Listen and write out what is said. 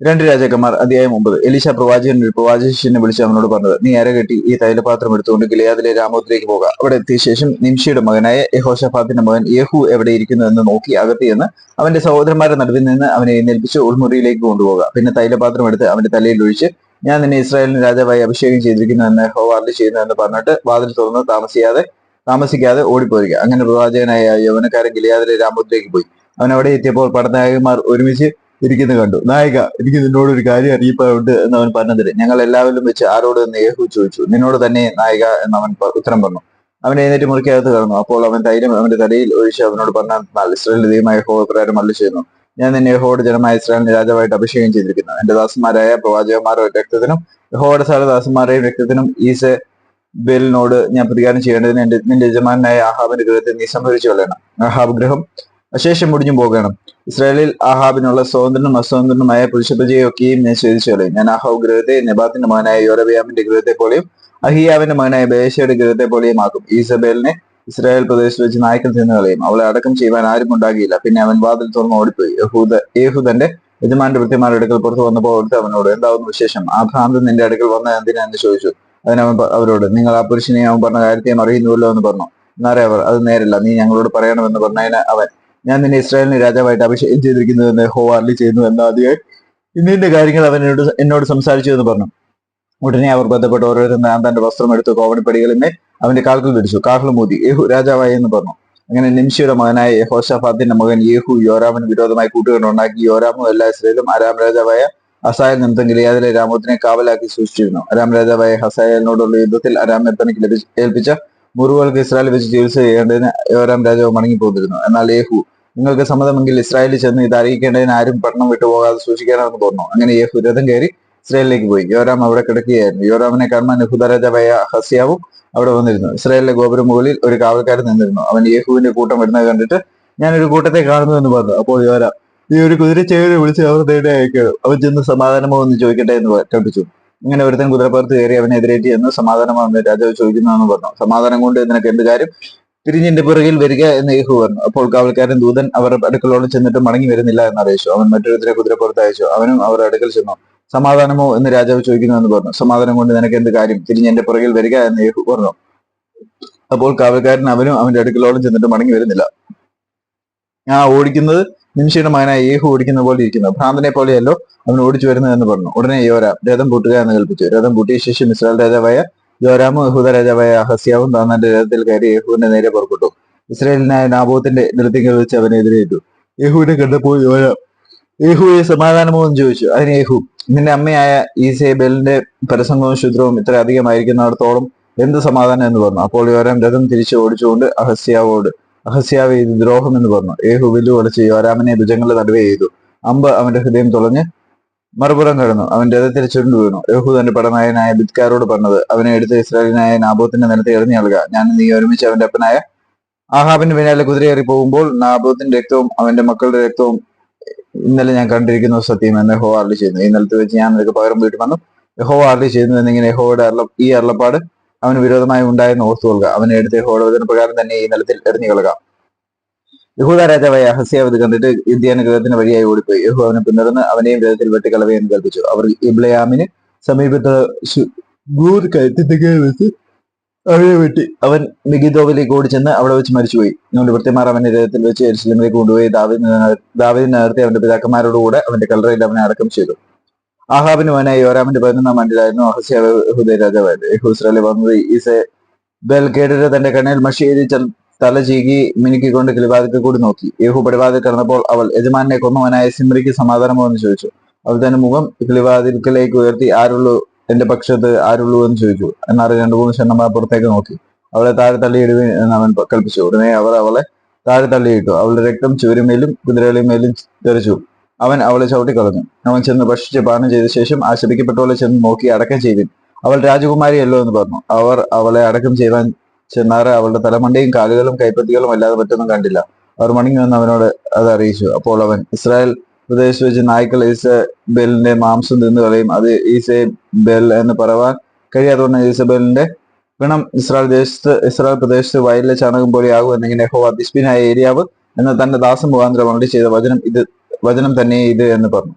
രണ്ട് രാജാക്കന്മാർ അധ്യായം ഒമ്പത് എലീശ പ്രവാചകൻ ഒരു പ്രവാചകനെ വിളിച്ച് അവനോട് പറഞ്ഞത് നീ അരകെട്ടി ഈ തൈലപാത്രം എടുത്തുകൊണ്ട് ഗിലയാദിലെ രാമോത്തിലേക്ക് പോകുക അവിടെ എത്തിയ ശേഷം നിംഷിയുടെ മകനായ യഹോഷഫാത്തിന്റെ മകൻ യഹു എവിടെ ഇരിക്കുന്നു എന്ന് നോക്കി അകത്ത് ചെന്ന് അവന്റെ സഹോദരന്മാരുടെ നടുവിൽ നിന്ന് അവനെ എഴുന്നേൽപ്പിച്ച് ഉൾമുറിയിലേക്ക് കൊണ്ടുപോകുക പിന്നെ തൈലപാത്രം എടുത്ത് അവന്റെ തലയിൽ ഒഴിച്ച് ഞാൻ നിന്നെ ഇസ്രായേലിന് രാജാവായി അഭിഷേകം ചെയ്തിരിക്കുന്നു എന്ന് ഹോവാർഡ് ചെയ്യുന്നു എന്ന് പറഞ്ഞിട്ട് വാതിൽ തുറന്ന് താമസിയാതെ താമസിക്കാതെ ഓടിപ്പോരുക. അങ്ങനെ പ്രവാചകനായ യൗവനക്കാരൻ ഗിലയാദിലെ രാമോത്തിലേക്ക് പോയി. അവൻ അവിടെ എത്തിയപ്പോൾ പടനായകന്മാർ ഒരുമിച്ച് ഇരിക്കുന്നത് കണ്ടു. നായിക എനിക്ക് നിന്നോട് ഒരു കാര്യം അറിയിപ്പുണ്ട് എന്ന് അവൻ പറഞ്ഞതിന് ഞങ്ങൾ എല്ലാവരും വെച്ച് ആരോട് എന്ന് യേഹു ചോദിച്ചു. നിന്നോട് തന്നെ നായിക എന്ന് അവൻ ഉത്തരം പറഞ്ഞു. അവൻ എഴുന്നേറ്റ് മുറിക്കകത്ത് കടന്നു. അപ്പോൾ അവൻ തൈലം അവന്റെ തലയിൽ ഒഴിച്ച് അവനോട് പറഞ്ഞാൽ ഇസ്രായേൽ ദൈവമായ ഹോ പ്രകാരം അല്ല ചെയ്യുന്നു. ഞാൻ നിന്നെ യഹോയുടെ ജനമായ ഇസ്രായേലിന്റെ രാജാവായിട്ട് അഭിഷേകം ചെയ്തിരിക്കുന്നു. എന്റെ ദാസന്മാരായ പ്രവാചകന്മാരുടെ രക്തത്തിനും യഹോയുടെ സാര ദാസന്മാരുടെയും രക്തത്തിനും ഈസെ ബേലിനോട് ഞാൻ പ്രതികാരം ചെയ്യേണ്ടതിന് എന്റെ നിന്റെ യജമാനായ ആഹാബിന്റെ ഗൃഹത്തെ നീ സംഭരിച്ചു കൊള്ളണം. ആഹാബ് ഗൃഹം അശേഷം മുടിഞ്ഞു പോകണം ഇസ്രായേലിൽ ആഹാബിനുള്ള സ്വതന്ത്രനും അസ്വതന്ത്രനുമായ പുരുഷപ്രജയൊക്കെയും ഞാൻ ഛേദിച്ചു ഞാൻ ആഹാബ് ഗ്രഹത്തെ നെബാത്തിന്റെ മകനായ യോരബിയാമിന്റെ ഗൃഹത്തെ പോലെയും അഹിയാവിന്റെ മകനായ ബേഷയുടെ ഗ്രഹത്തെ പോലെയും ആക്കും. ഈസബേലിനെ ഇസ്രായേൽ പ്രദേശത്ത് വെച്ച് നായ്ക്കൾ തിന്നു കളയും. അവളെ അടക്കം ചെയ്യുവാൻ ആരും ഉണ്ടാകിയില്ല. പിന്നെ അവൻ വാതിൽ തുറന്ന് ഓടിപ്പോയി. യഹൂദ യേഹുദന്റെ യജമാന്റെ വൃത്തിമാരുടെ അടുക്കൽ പുറത്തു വന്നപ്പോൾ അവിടുത്തെ അവനോട് എന്താവുന്ന വിശേഷം? ആ ഭ്രാന്തൻ നിന്റെ അടുക്കൽ വന്ന എന്തിനാ എന്ന് ചോദിച്ചു? അതിനവൻ അവരോട് നിങ്ങൾ ആ പുരുഷനെ അവൻ പറഞ്ഞ കാര്യത്തെയും അറിയുന്നുവല്ലോ എന്ന് പറഞ്ഞു. എന്നാറേ അവർ അത് നേരല്ല. നീ ഞങ്ങളോട് പറയണമെന്ന് പറഞ്ഞതിന് അവൻ ഞാൻ നിന്നെ ഇസ്രായേലിന് രാജാവായിട്ട് അഭിഷേകം ചെയ്തിരിക്കുന്നു എന്ന് ഹോവാർലി ചെയ്യുന്നു എന്ന് ആദ്യമായി ഇന്നിന്റെ കാര്യങ്ങൾ അവൻ എന്നോട് എന്നോട് സംസാരിച്ചു എന്ന് പറഞ്ഞു. ഉടനെ അവർ ബന്ധപ്പെട്ട് ഓരോരുത്തരും താൻ തന്റെ വസ്ത്രം എടുത്ത് കോവണിപ്പടികളിന്മേൽ അവന്റെ കാൽക്കൽ പിടിച്ചു. കാഹളം മൂതി. യേഹു രാജാവായി എന്ന് പറഞ്ഞു. അങ്ങനെ നിംഷിയുടെ മകനായ ഹോഷാഫാദിന്റെ മകൻ യേഹു യോരാമിന് വിരോധമായി കൂട്ടുകെട്ടുണ്ടാക്കി യോരാമും എല്ലാ ഇസ്രയേലും അരാം രാജാവായ ഹസായൽ നിമിത്തം ഗിലിയാദിലെ രാമോത്തിനെ കാവലാക്കി സൂക്ഷിച്ചിരുന്നു. അരാം രാജാവായ ഹസായലിനോടുള്ള യുദ്ധത്തിൽ അരാം തനിക്ക് ലഭിച്ച ഏൽപ്പിച്ച മുറിവുകൾക്ക് ഇസ്രായേൽ വെച്ച് ചികിത്സ ചെയ്യേണ്ടതിന് യോരാം രാജാവ് മടങ്ങിപ്പോന്നിരുന്നു. എന്നാൽ യേഹു നിങ്ങൾക്ക് സമ്മതമെങ്കിൽ ഇസ്രായേലിൽ ചെന്ന് ഇത് അറിയിക്കേണ്ടതിന് ആരും പട്ടണം വിട്ടുപോകാതെ സൂക്ഷിക്കാനാണെന്ന് തോന്നുന്നു. അങ്ങനെ യേഹു രഥം കയറി ഇസ്രായേലിലേക്ക് പോയി. യോരാം അവിടെ കിടക്കുകയായിരുന്നു. യോരാമിനെ കാണാൻ യഹൂദ രാജാവായ ഹസിയാവും അവിടെ വന്നിരുന്നു. ഇസ്രായേലിലെ ഗോപുരം മുകളിൽ ഒരു കാവൽക്കാരൻ നിന്നിരുന്നു. അവൻ യേഹുവിന്റെ കൂട്ടം വരുന്നത് കണ്ടിട്ട് ഞാൻ ഒരു കൂട്ടത്തെ കാണുന്നു എന്ന് പറഞ്ഞു. അപ്പോൾ യോരാം ഈ ഒരു കുതിരച്ചേവനെ വിളിച്ച് അവർ തേടി അയക്കണം അവൻ ചെന്ന് സമാധാനമോ എന്ന് ചോദിക്കട്ടെ എന്ന് കൽപ്പിച്ചു. ഇങ്ങനെ ഒരുത്തൻ കുതിരപ്പുറത്ത് കയറി അവനെ എതിരേറ്റി എന്ന് സമാധാനമോ രാജാവ് ചോദിക്കുന്നതെന്ന് പറഞ്ഞു. സമാധാനം കൊണ്ട് നിനക്ക് എന്ത് കാര്യം? തിരിഞ്ഞിന്റെ പിറകിൽ വരിക എന്ന് യേഹു പറഞ്ഞു. അപ്പോൾ കാവൽക്കാരൻ ദൂതൻ അവരുടെ അടുക്കളോട് ചെന്നിട്ട് മടങ്ങി വരുന്നില്ല എന്ന് അറിയിച്ചു. അവൻ മറ്റൊരുത്തരെ കുതിരപ്പുറത്ത് അയച്ചു. അവനും അവരുടെ അടുക്കൽ ചെന്നു. സമാധാനമോ എന്ന് രാജാവ് ചോദിക്കുന്നു എന്ന് പറഞ്ഞു. സമാധാനം കൊണ്ട് നിനക്ക് എന്ത് കാര്യം? തിരിഞ്ഞിന്റെ പുറകിൽ വരിക എന്ന് യേഹു പറഞ്ഞു. അപ്പോൾ കാവൽക്കാരൻ അവനും അവന്റെ അടുക്കളോട് ചെന്നിട്ട് മടങ്ങി വരുന്നില്ല. ആ ഓടിക്കുന്നത് നിമിഷയുടെ മകനായ യേഹു ഓടിക്കുന്ന പോലെ ഇരിക്കുന്നു. ഭ്രാന്തനെ പോലെയല്ലോ അവൻ ഓടിച്ചു വരുന്നത് എന്ന് പറഞ്ഞു. ഉടനെ യോരാം രഥം പൂട്ടുക എന്ന് കൽപ്പിച്ചു. രഥം പൂട്ടിയ ശേഷം ഇസ്രായേൽ രാജാവായ യോരാമും യഹൂദ രാജാവായ അഹസ്യാവും താന്നാന്റെ രഥത്തിൽ കയറി യേഹുവിന്റെ നേരെ പുറപ്പെട്ടു. ഇസ്രായേലിനായ നാബോത്തിന്റെ നിലത്തിങ്കൽ വെച്ച് അവനെ എതിരേറ്റു. യേഹുവിനെ കണ്ടപ്പോൾ യോരാം യേഹുവെ സമാധാനമോ എന്ന് ചോദിച്ചു. അതിന് യേഹു നിന്റെ അമ്മയായ ഈസേബലിന്റെ പരസംഗവും ശുദ്രവും ഇത്ര അധികമായിരിക്കുന്നിടത്തോളം എന്ത് സമാധാനം? എന്ന് പറഞ്ഞു. അപ്പോൾ യോരാം രഥം തിരിച്ചു ഓടിച്ചുകൊണ്ട് അഹസ്യാവോട് അഹസ്യാവ് ഇത് ദ്രോഹം എന്ന് പറഞ്ഞു. ഏഹു വില്ലു ഒളിച്ച് യോരാമിനെ ഭുജങ്ങളുടെ നടുവേ ചെയ്തു അമ്പ് അവന്റെ ഹൃദയം തുളഞ്ഞ് മറുപുറം കടന്നു. അവൻ രഥത്തിൽ ചുരുണ്ടു വീണു. യഹു തന്റെ പടനായനായ ബിത്കാരോട് പറഞ്ഞത് അവനെ എടുത്ത് ഇസ്രായേലിനായ നാബോത്തിന്റെ നിലത്ത് എറിഞ്ഞു നൽകുക ഞാൻ നീ ഒരുമിച്ച് അവന്റെ അപ്പനായ ആഹാബിന്റെ പിന്നാലെ കുതിരയേറി പോകുമ്പോൾ നാബോത്തിന്റെ രക്തവും അവന്റെ മക്കളുടെ രക്തവും ഇന്നലെ ഞാൻ കണ്ടിരിക്കുന്നു സത്യം എന്ന് യഹോ അരളി ചെയ്യുന്നു. ഈ നിലത്ത് വെച്ച് ഞാൻ നിനക്ക് പകരം വന്നു. യഹോ അരളി ചെയ്യുന്നു എന്നിങ്ങനെ യഹോയുടെ അരള ഈ അരുളപ്പാട് അവന് വിരോധമായി ഉണ്ടായെന്ന് ഓർത്തു കൊള്ളുക അവനെ എടുത്ത് യഹോയുടെ പ്രകാരം തന്നെ ഈ നിലത്തിൽ എറിഞ്ഞു കളക. യഹൂദ രാജാവായ ഹസ്യാവ് കണ്ടിട്ട് ഇന്ത്യാന വഴിയായി ഓടിപ്പോയി. യഹു അവനെ പിന്തുടർന്ന് അവനെയും വിധത്തിൽ വെട്ടിക്കളവേ എന്ന് കൽപ്പിച്ചു. അവർ ഇബ്ലയാമിന് സമീപത്ത് ഗൂർ വെച്ച് വെട്ടി. അവൻ മിഗിദോവിലേക്ക് ഓടിച്ചെന്ന് അവിടെ വെച്ച് മരിച്ചുപോയി. അതുകൊണ്ട് വൃത്തിമാർ അവന്റെ രഥത്തിൽ വെച്ച് എരിശിലേക്ക് കൊണ്ടുപോയി. ദാവിദ് ദാവിദിനെ നിർത്തി അവന്റെ പിതാക്കന്മാരോടുകൂടെ അവന്റെ കല്ലറയിൽ അവനെ അടക്കം ചെയ്തു. ആഹാബിന് മകനായ യോരാമിന്റെ പതിനൊന്നാം ആണ്ടിലായിരുന്നു അഹസ്യാവ് ഹുദയ രാജാവായത് യഹൂ ഇസ്രായേലിൽ വന്നത് ഈസെ ബേൽ കേട്ടിട്ട് തന്റെ കണ്ണിൽ മഷിയേരി തല ചീകി മിനുക്കിക്കൊണ്ട് കിളിവാതിൽ കൂടി നോക്കി. യേഹു പടിവാതിൽ കിടന്നപ്പോൾ അവൾ യജമാനെ കൊന്നവനായ സിമ്രിക്ക് സമാധാനമോ എന്ന് ചോദിച്ചു. അവൾ തന്റെ മുഖം കിളിവാതിൽക്കലേക്ക് ഉയർത്തി ആരുള്ളൂ? എന്റെ പക്ഷത്ത് ആരുള്ളൂ? എന്ന് ചോദിച്ചു. എന്നാൽ രണ്ടു മൂന്ന് ക്ഷണന്മാർ പുറത്തേക്ക് നോക്കി. അവളെ താഴെ തള്ളിയിടുവേ എന്ന് അവൻ കൽപ്പിച്ചു. ഉടനെ അവർ അവളെ താഴെ തള്ളിയിട്ടു. അവളുടെ രക്തം ചുവരുമേലും കുതിരകളിമേലും തെറിച്ചു. അവൻ അവളെ ചവിട്ടിക്കളഞ്ഞു. അവൻ ചെന്ന് ഭക്ഷിച്ച് പാനം ചെയ്ത ശേഷം ആ ശപിക്കപ്പെട്ടവളെ ചെന്ന് നോക്കി അടക്കം ചെയ്തു. അവൾ രാജകുമാരിയല്ലോ എന്ന് പറഞ്ഞു. അവർ അവളെ അടക്കം ചെയ്യാൻ ചെന്നാറ് അവളുടെ തലമണ്ടയും കാലുകളും കൈപ്പത്തികളും അല്ലാതെ മറ്റൊന്നും കണ്ടില്ല. അവർ മടങ്ങി വന്ന് അവനോട് അത് അറിയിച്ചു അപ്പോൾ അവൻ ഇസ്രായേൽ പ്രദേശത്ത് വെച്ച് നായ്ക്കൾ ഈസബേലിന്റെ മാംസം തിന്നു കളയും. അത് ഈസബേൽ എന്ന് പറവാൻ കഴിയാത്തതുകൊണ്ട് ഈസബേലിന്റെ ഗണം ഇസ്രായേൽ ദേശത്ത് ഇസ്രായേൽ പ്രദേശത്ത് വയലിലെ ചാണകം പോലെയാകും എന്നിങ്ങനെ ഹോ ദിസ്ബിനായ ഏരിയാവ് എന്ന തന്റെ ദാസം മുഖാന്തരം ചെയ്ത വചനം ഇത് വചനം തന്നെ ഇത് എന്ന് പറഞ്ഞു.